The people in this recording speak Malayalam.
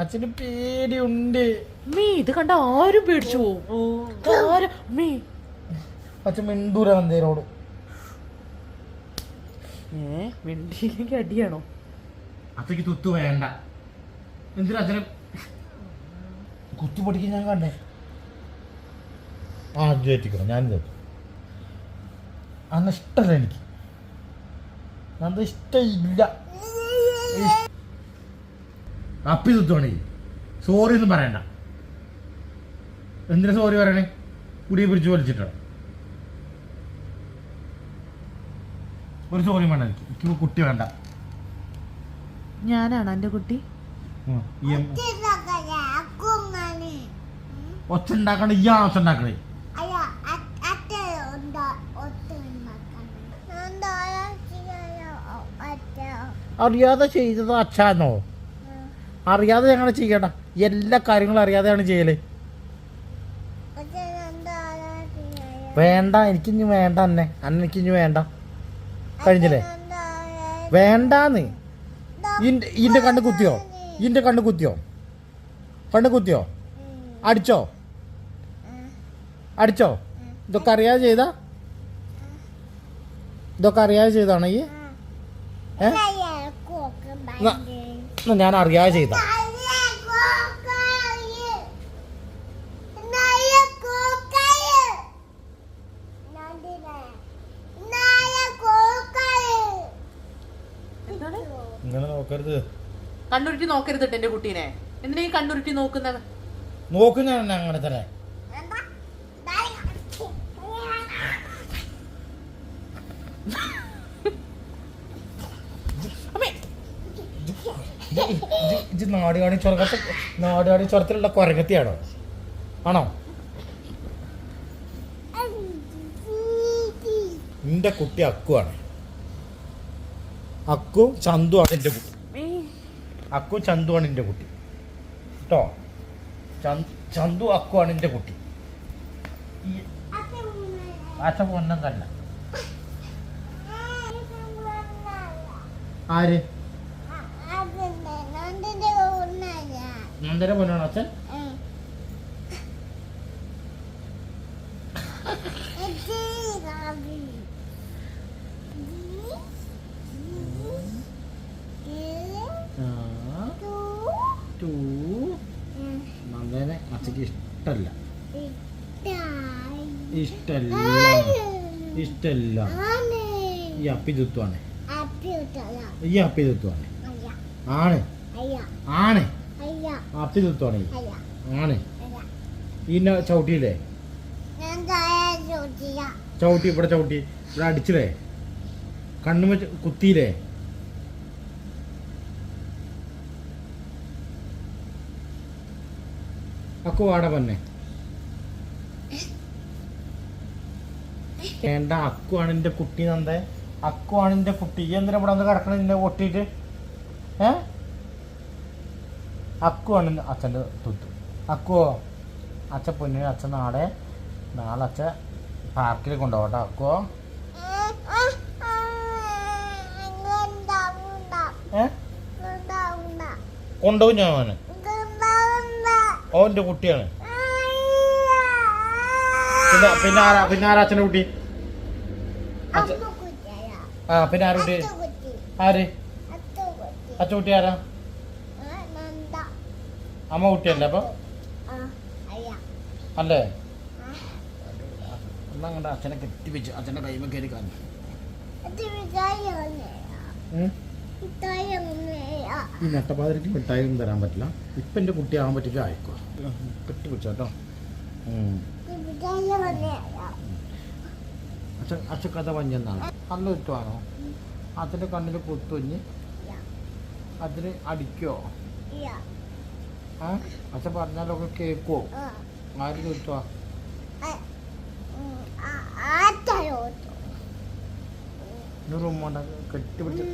അച്ഛന് പേടിയുണ്ട്. മീ ഇത് കണ്ട ആരും പേടിച്ചു പോവും. ആരും മീ. അച്ഛൻ മിണ്ടൂര നന്ദേരോട് ഏ മിണ്ടിയിലേക്ക് അടിയാണോ? അച്ഛക്ക് തുത്തു വേണ്ട. എന്തിനാ അച്ഛനെ കുത്തു പൊടിക്കാൻ ഞാൻ കണ്ടേ? ആ ജയിക്കണം ഞാൻ ചേച്ചി അന്ന് ഇഷ്ടമല്ല എനിക്ക്. അത് ഇഷ്ടമില്ല. ഇഷ്- അപ്പി തുത്തോണി സോറി ഒന്നും പറയണ്ട. എന്തിനാ സോറി പറയണേ? കുടിയെ പിടിച്ച് വലിച്ചിട്ടോ. ഒരു സോറി വേണ്ട എനിക്ക്. കുട്ടി വേണ്ട. ഞാനാണ് എന്റെ കുട്ടി? ഒച്ച ഉണ്ടാക്കണ. ഇയാ ഒച്ച ഉണ്ടാക്കണേ. അറിയാതെ ചെയ്തത് അച്ഛാന്നോ? അറിയാതെ ഞങ്ങൾ ചെയ്യണ്ട. എല്ലാ കാര്യങ്ങളും അറിയാതെയാണ് ചെയ്യൽ. വേണ്ട എനിക്കിഞ്ഞ് വേണ്ട അന്നെ. അന്ന എനിക്കിഞ്ഞ് വേണ്ട. കഴിഞ്ഞില്ലേ? വേണ്ടാന്ന്. ഇന്റെ കണ്ണ് കുത്തിയോ? ഇന്റെ കണ്ണ് കുത്തിയോ? കണ്ണ് കുത്തിയോ? അടിച്ചോ? അടിച്ചോ? ഇതൊക്കെ അറിയാതെ ചെയ്താ? ഇതൊക്കെ അറിയാതെ ചെയ്താണോ ഈ? ഏ? ഞാൻ അറിയാതെ ചെയ്ത. ഇങ്ങനെ നോക്കരുത്. കണ്ണുരുട്ടി നോക്കരുത് എന്റെ കുട്ടീനെ. എന്തിനാ ഈ കണ്ണുരുട്ടി നോക്കുന്നത് നോക്കുന്ന അങ്ങനെ തന്നെ. ഇത് നാടുകാണി ചുരക്കത്തെ നാടുകാണി ചുരത്തിലുള്ള കൊരകത്തിയാണോ? ആണോ? എന്റെ കുട്ടി അക്കുവാണ്. അക്കു ചന്തു ആണ് എന്റെ കുട്ടി. അക്കു ചന്തു ആണ് എന്റെ കുട്ടി. കേട്ടോ? ചന്തു അക്കു ആണ് എന്റെ കുട്ടി. ആശ പൊന്നതല്ല ആര്? നന്ദന പോലെയാണോ അച്ഛൻ. നന്ദനെ അച്ഛക്ക് ഇഷ്ടല്ല. ഇഷ്ടല്ല. ഇഷ്ടല്ല. ഈ അപ്പിതുത്വമാണ് ഈ അപ്പിതുത്വമാണ് ആണ്. ആണ്. അപ്പിതുത്വമാണ് ഈ ആണ്. ഇന്ന ചവിട്ടിയില്ലേ? ചവിട്ടി ഇവിടെ ചവിട്ടി. ഇവിടെ അടിച്ചില്ലേ? കണ്ണുമ കുത്തിയില്ലേ? അക്കു വാട പന്നെ. വേണ്ട അക്കു ആണ് എന്റെ കുട്ടി നന്ദേ. അക്കു ആണ് എന്റെ കുട്ടി. എന്തിനാ ഇവിടെ വന്ന് കിടക്കണ? നിന്നെ ഒട്ടിയിട്ട് ഏ? അക്കു ആണ് അച്ഛന്റെ തുത്ത്. അക്കുവോ അച്ഛൻ പൊന്നിന് അച്ഛൻ നാളെ നാളെ അച്ഛൻ പാർക്കിൽ കൊണ്ടുപോകട്ടെ. അക്കുവോ കൊണ്ടുപോകും ഞാൻ അവന്. ഓന്റെ കുട്ടിയാണ്. പിന്നെ പിന്നെ ആരാ പിന്നെ ആരാ അച്ഛന്റെ കുട്ടി? ആ പിന്നെ ആരുടെ ആര്? അച്ഛൻ കുട്ടി ആരാ? അമ്മ കുട്ടിയല്ലേ അപ്പൊ? അല്ലേ? എന്നാ കണ്ട അച്ഛനെ കെട്ടിപ്പിച്ച് അച്ഛന്റെ കൈമ കയറി കാണും. ഈ നട്ടപ്പാതിരിക്ക് മിഠായി ഒന്നും തരാൻ പറ്റില്ല. ഇപ്പം കുട്ടി ആവാൻ പറ്റില്ല ആയിക്കോ. കെട്ടിപ്പിച്ചോ കേട്ടോ. അച്ഛൻ അച്ഛൻ കഥ പഞ്ഞെന്നാണ് നല്ല കുറ്റമാണോ അച്ഛന്റെ കണ്ണിൽ കുത്തുഞ്ഞ് അതിന് അടിക്കോ? ആ? അച്ഛൻ പറഞ്ഞാലൊക്കെ കേൾക്കുവോ ആര് ചോദിച്ചോ. ഇന്ന് റൂം കെട്ടിപ്പിടിച്ച്.